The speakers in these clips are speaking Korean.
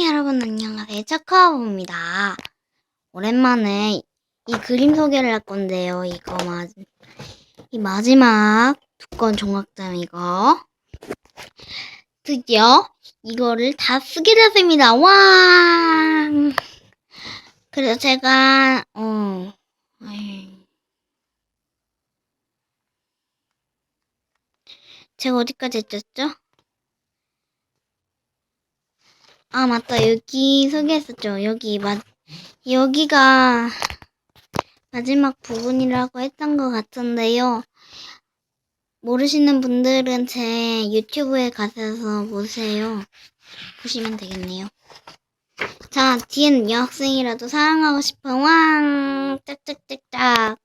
여러분 안녕하세요. 차카와입니다. 오랜만에 이 그림 소개를 할 건데요. 이거 마, 이 마지막 두권 종합장 이거 드디어 이거를 다 쓰게 됐습니다. 와! 그래서 제가 어. 제가 어디까지 했었죠? 아 맞다. 여기 소개했었죠. 여기 마, 여기가 마지막 부분이라고 했던 것 같은데요. 모르시는 분들은 제 유튜브에 가셔서 보세요. 보시면 되겠네요. 자 뒤엔 여학생이라도 사랑하고 싶어. 왕! 짝짝짝짝.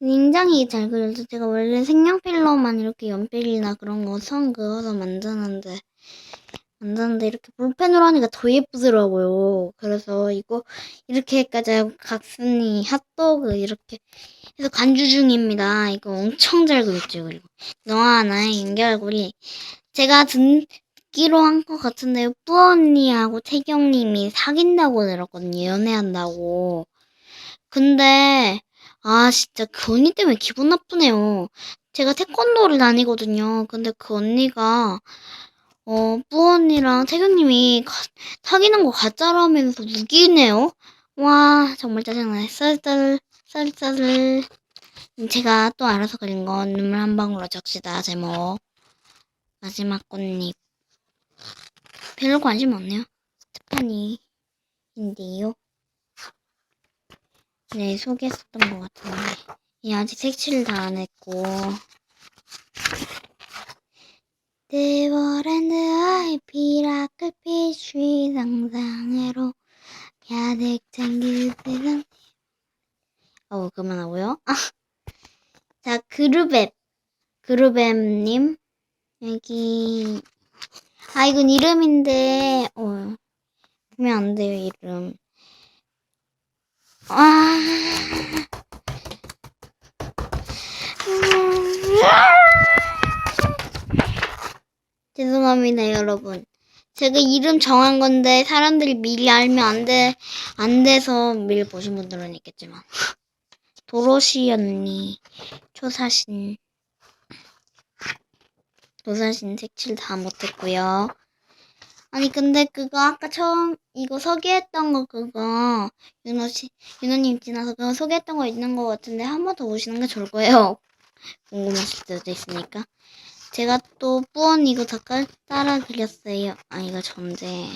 굉장히 잘 그려서 제가 원래 색연필로만 이렇게 연필이나 그런 거 선 그어서 만드는데 만드는데 이렇게 볼펜으로 하니까 더 예쁘더라고요. 그래서 이거 이렇게까지 하고 각순이 핫도그 이렇게 해서 간주 중입니다. 이거 엄청 잘 그렸죠. 그리고 너와 나의 연결고리 제가 듣기로 한 것 같은데요. 뿌 언니하고 태경님이 사귄다고 들었거든요. 연애한다고. 근데 아 진짜 그 언니 때문에 기분 나쁘네요. 제가 태권도를 다니거든요. 근데 그 언니가 어, 뿌 언니랑 태경님이 가- 사귀는 거 가짜라면서 우기네요. 와, 정말 짜증나네. 쌀쌀, 쌀쌀. 제가 또 알아서 그린 건 눈물 한 방울로 적시다, 제목. 마지막 꽃잎. 별로 관심 없네요. 스테파니인데요. 네, 소개했었던 것 같은데. 이 아직 색칠 다안 했고. 대월한 아이 피라클빛이 상상으로 가득 잠길 세상 어 그만하고요. 아, 자 그루베 그루베님 여기. 아 이건 이름인데 어 보면 안 돼요 이름. 아. 음. 죄송합니다, 여러분. 제가 이름 정한 건데 사람들이 미리 알면 안 돼, 안 돼서 미리 보신 분들은 있겠지만. 도로시 언니, 초사신, 도사신 색칠 다 못했고요. 아니 근데 그거 아까 처음 이거 소개했던 거 그거 윤호 씨, 윤호님 지나서 그거 소개했던 거 있는 거 같은데 한 번 더 보시는 게 좋을 거예요. 궁금하실 수도 있으니까. 제가 또 뿌언 이거 잠깐 따라 그렸어요. 아 이거 전데.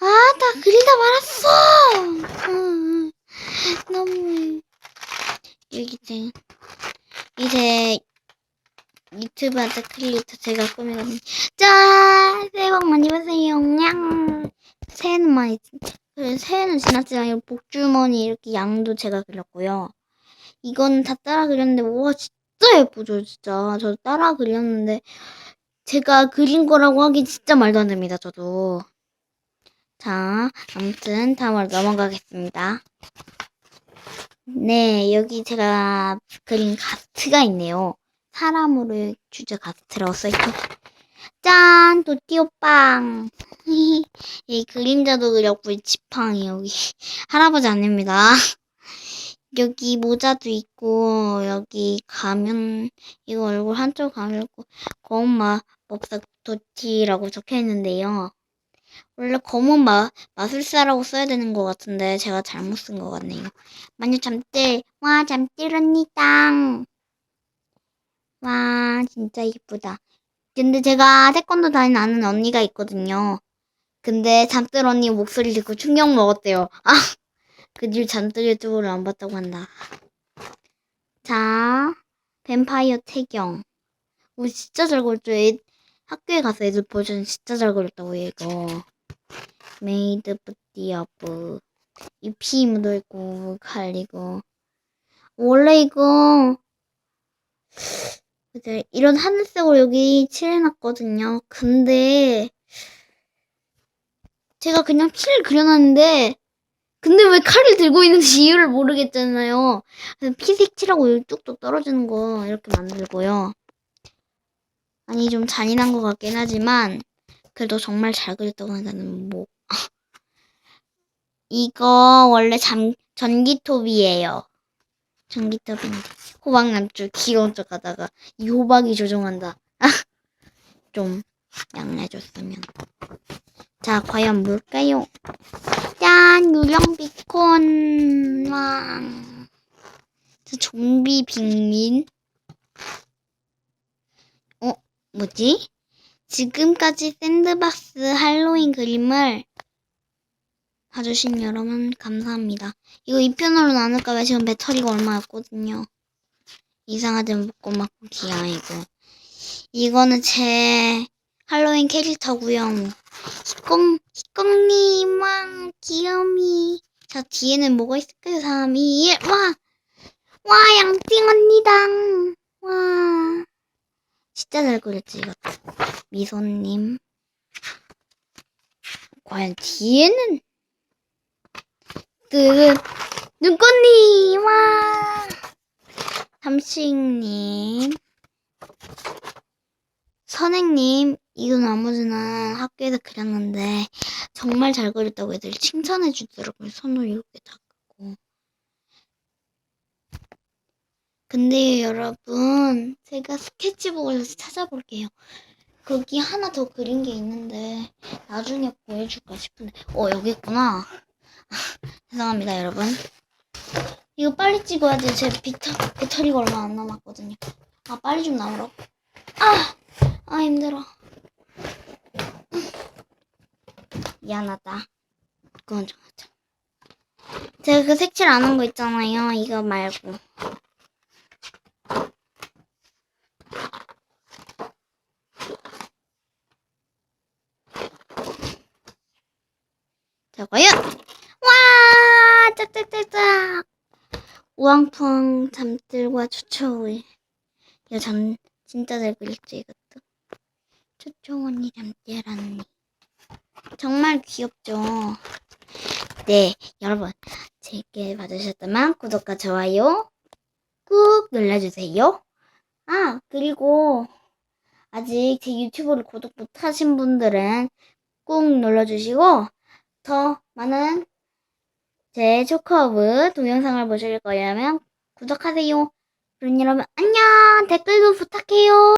아, 다 그리다 말았어. 음, 너무 여기 제 이제 유튜브한테 클리부터 제가 꾸미거든요. 짠! 새해 복 많이 받으세요. 냥. 새해는 많이 그래, 새해는 지났지만 이 복주머니 이렇게 양도 제가 그렸고요. 이건 다 따라 그렸는데 와 진짜 예쁘죠 진짜. 저 따라 그렸는데 제가 그린 거라고 하기 진짜 말도 안 됩니다 저도. 자 아무튼 다음으로 넘어가겠습니다. 네 여기 제가 그린 가스트가 있네요. 사람으로 주제 가스트라고 써있죠 짠 도띠오빵 이 그림자도 그렸고 이 지팡이 여기. 할아버지 아닙니다 여기 모자도 있고 여기 가면 이거 얼굴 한쪽 가밀고 검은 마법사 도티라고 적혀 있는데요. 원래 검은 마, 마술사라고 써야 되는 것 같은데 제가 잘못 쓴 것 같네요. 마녀 잠들 와 잠들 언니 땅 와 진짜 이쁘다. 근데 제가 태권도 다니는 아는 언니가 있거든요. 근데 잠들 언니 목소리 듣고 충격 먹었대요. 아 그 뒤로 잠들 유튜브를 안 봤다고 한다. 자, 뱀파이어 태경. 오, 진짜 잘 그렸죠. 애, 학교에 가서 애들 보여주는 진짜 잘 그렸다고, 이거. 메이드 뿌띠어브. 잎이 묻어있고, 칼리고. 원래 이거, 이런 하늘색으로 여기 칠해놨거든요. 근데, 제가 그냥 칠을 그려놨는데, 근데 왜 칼을 들고 있는지 이유를 모르겠잖아요. 그래서 피색 칠하고 뚝뚝 떨어지는 거 이렇게 만들고요. 아니 좀 잔인한 것 같긴 하지만 그래도 정말 잘 그렸다고 한다는 뭐. 이거 원래 잠, 전기톱이에요. 전기톱인데. 호박 남줄 귀여운 척 하다가 이 호박이 조종한다. 좀 양해해줬으면. 자, 과연 뭘까요? 짠! 유령 비콘! 왕! 저 좀비 빅민? 어, 뭐지? 지금까지 샌드박스 할로윈 그림을 봐주신 여러분 감사합니다. 이거 2편으로 나눌까봐 지금 배터리가 얼마 없거든요. 이상하게 묶고 맞고 귀여이고 이거는 제 할로윈 캐릭터고요. 뭐. 희꽁 희꽁님 왕 귀여미. 자 뒤에는 뭐가 있을까요? 3, 2, 1 와! 와 양띵 언니당 와 진짜 잘 그렸지 이거 미소님 과연 뒤에는 그 눈꽃님 와 삼식님 선생님 이거 나머지는 학교에서 그렸는데 정말 잘 그렸다고 애들이 칭찬해 주더라고요 손을 이렇게 닦고. 근데 여러분 제가 스케치북을 다시 찾아볼게요. 거기 하나 더 그린 게 있는데 나중에 보여줄까 싶은데. 어 여기 있구나. 죄송합니다 여러분. 이거 빨리 찍어야지 제 비터, 배터리가 얼마 안 남았거든요. 아 빨리 좀 나오라고? 아, 아 힘들어 미안하다. 그건 좀 하자. 제가 그 색칠 안 한 거 있잖아요. 이거 말고. 저거요 와! 짝짝짝짝! 우왕풍 잠들과 초초울. 이거 전 진짜 잘 그렸죠 이것도? 초초원이 잠들었니 정말 귀엽죠 네 여러분 재밌게 봐주셨다면 구독과 좋아요 꾹 눌러주세요 아 그리고 아직 제 유튜브를 구독 못하신 분들은 꾹 눌러주시고 더 많은 제 초코허브 동영상을 보실 거라면 구독하세요. 그럼 여러분 안녕 댓글도 부탁해요.